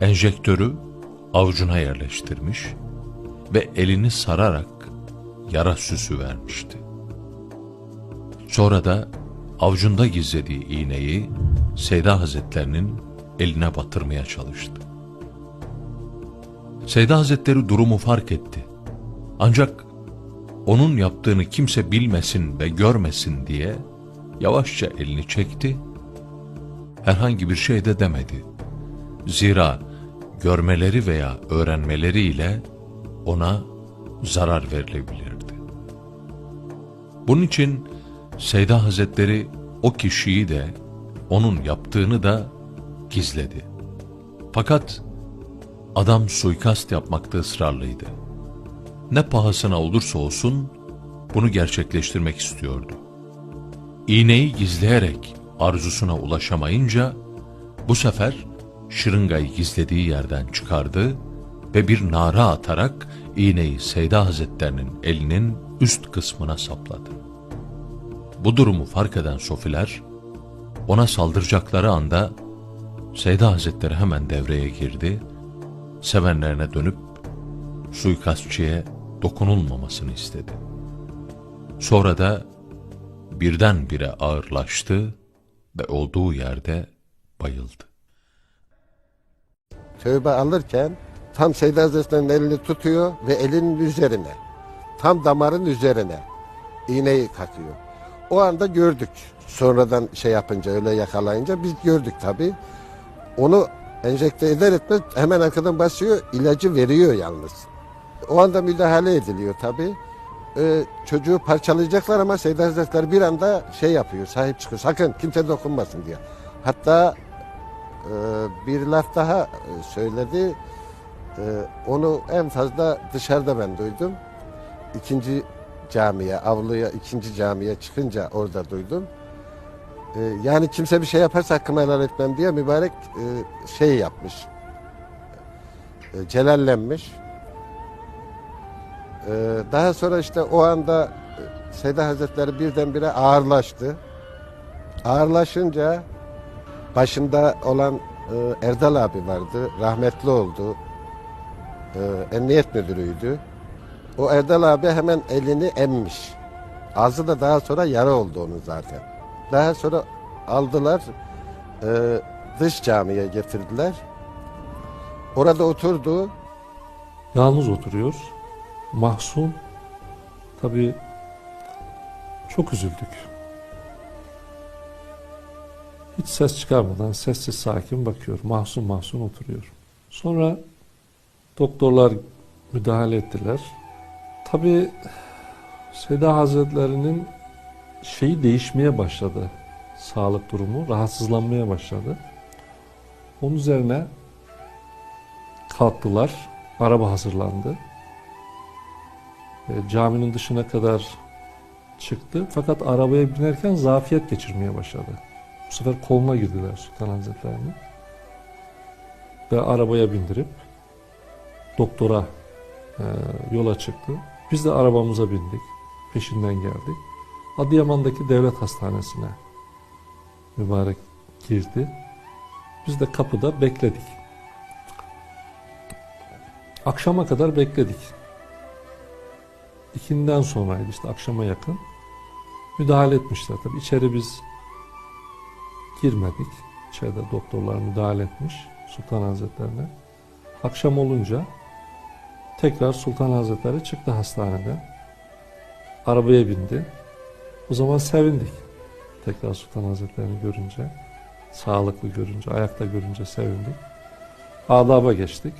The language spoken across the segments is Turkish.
enjektörü avucuna yerleştirmiş ve elini sararak yara süsü vermişti. Sonra da avucunda gizlediği iğneyi Seyda Hazretlerinin eline batırmaya çalıştı. Seyda Hazretleri durumu fark etti. Ancak onun yaptığını kimse bilmesin ve görmesin diye yavaşça elini çekti. Herhangi bir şey de demedi. Zira görmeleri veya öğrenmeleriyle ona zarar verilebilirdi. Bunun için Seyda Hazretleri o kişiyi de onun yaptığını da gizledi. Fakat adam suikast yapmakta ısrarlıydı. Ne pahasına olursa olsun bunu gerçekleştirmek istiyordu. İğneyi gizleyerek arzusuna ulaşamayınca bu sefer şırıngayı gizlediği yerden çıkardı ve bir nara atarak iğneyi Seyda Hazretlerinin elinin üst kısmına sapladı. Bu durumu fark eden sofiler ona saldıracakları anda Seyda Hazretleri hemen devreye girdi, sevenlerine dönüp suikastçıya dokunulmamasını istedi. Sonra da birdenbire ağırlaştı ve olduğu yerde bayıldı. Tövbe alırken tam Seyda Hazretleri'nin elini tutuyor ve elinin üzerine, tam damarın üzerine iğneyi kakıyor. O anda gördük. Sonradan şey yapınca, öyle yakalayınca biz gördük tabii. Onu enjekte eder etmez hemen arkadan basıyor, ilacı veriyor yalnız. O anda müdahale ediliyor tabii. Ee, çocuğu parçalayacaklar ama Seyda Hazretleri bir anda şey yapıyor, sahip çıkıyor. Sakın kimse dokunmasın diye. Hatta bir laf daha e, söyledi. E, onu en fazla dışarıda ben duydum. İkinci camiye, avluya, ikinci camiye çıkınca orada duydum. E, yani kimse bir şey yaparsa hakkımı helal etmem diye mübarek e, şey yapmış. E, celallenmiş. Daha sonra işte o anda Seyda Hazretleri birdenbire ağırlaştı. Ağırlaşınca başında olan e, Erdal abi vardı. Rahmetli oldu. E, emniyet müdürüydü. O Erdal abi hemen elini emmiş. Ağzı da daha sonra yara oldu onun zaten. Daha sonra aldılar e, dış camiye getirdiler. Orada oturdu. Yalnız oturuyor. Mahzun. Tabii çok üzüldük. Hiç ses çıkarmadan sessiz sakin bakıyor. Mahzun mahzun oturuyor. Sonra doktorlar müdahale ettiler. Tabii Seda Hazretlerinin şeyi değişmeye başladı. Sağlık durumu rahatsızlanmaya başladı. Onun üzerine kalktılar. Araba hazırlandı. E, caminin dışına kadar çıktı. Fakat arabaya binerken zafiyet geçirmeye başladı. Bu sefer koluna girdiler Sultan Hazretlerini. Ve arabaya bindirip doktora e, yola çıktı. Biz de arabamıza bindik. Peşinden geldik. Adıyaman'daki devlet hastanesine mübarek girdi. Biz de kapıda bekledik. Akşama kadar bekledik. İkinden sonraydı işte akşama yakın. Müdahale etmişler tabii. İçeri biz girmedik. İçeride doktorlar müdahale etmiş Sultan Hazretlerine. Akşam olunca tekrar Sultan Hazretleri çıktı hastaneden. Arabaya bindi. O zaman sevindik. Tekrar Sultan Hazretlerini görünce, sağlıklı görünce, ayakta görünce sevindik. Adaba geçtik.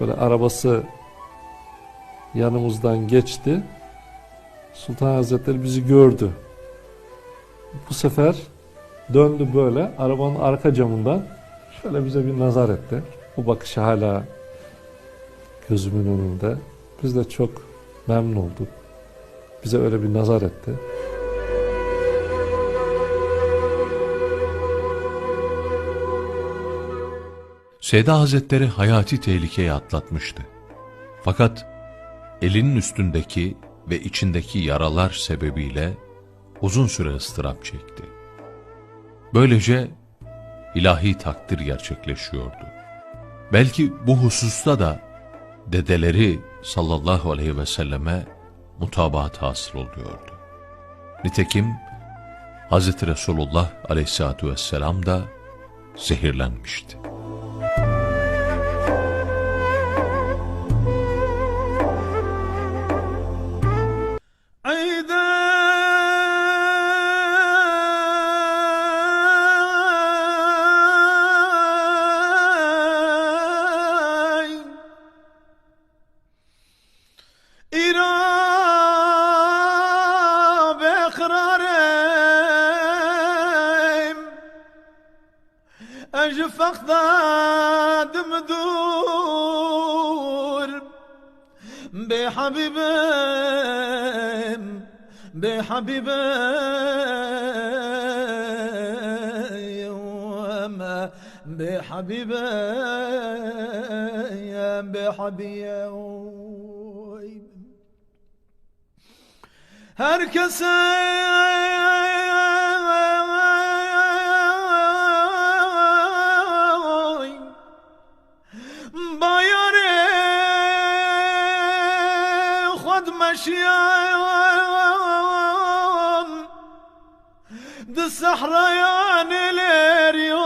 Böyle arabası yanımızdan geçti. Sultan Hazretleri bizi gördü. Bu sefer döndü böyle arabanın arka camından şöyle bize bir nazar etti. Bu bakışı hala gözümün önünde. Biz de çok memnun olduk. Bize öyle bir nazar etti. Seyda Hazretleri hayati tehlikeyi atlatmıştı. Fakat elinin üstündeki ve içindeki yaralar sebebiyle uzun süre ıstırap çekti. Böylece ilahi takdir gerçekleşiyordu. Belki bu hususta da dedeleri sallallahu aleyhi ve selleme mutabaat hasıl oluyordu. Nitekim Hz. Resulullah aleyhissalatü vesselam da zehirlenmişti. أجف أخذاد مدور بحبيبين بحبيبين بحبيبين بحبيبين. بحبيبي herkese yaşayan de sahraya neler yay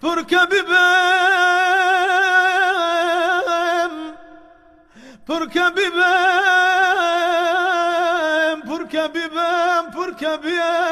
Pırka bibem Pırka bibem Pırka bibem Pırka bibem.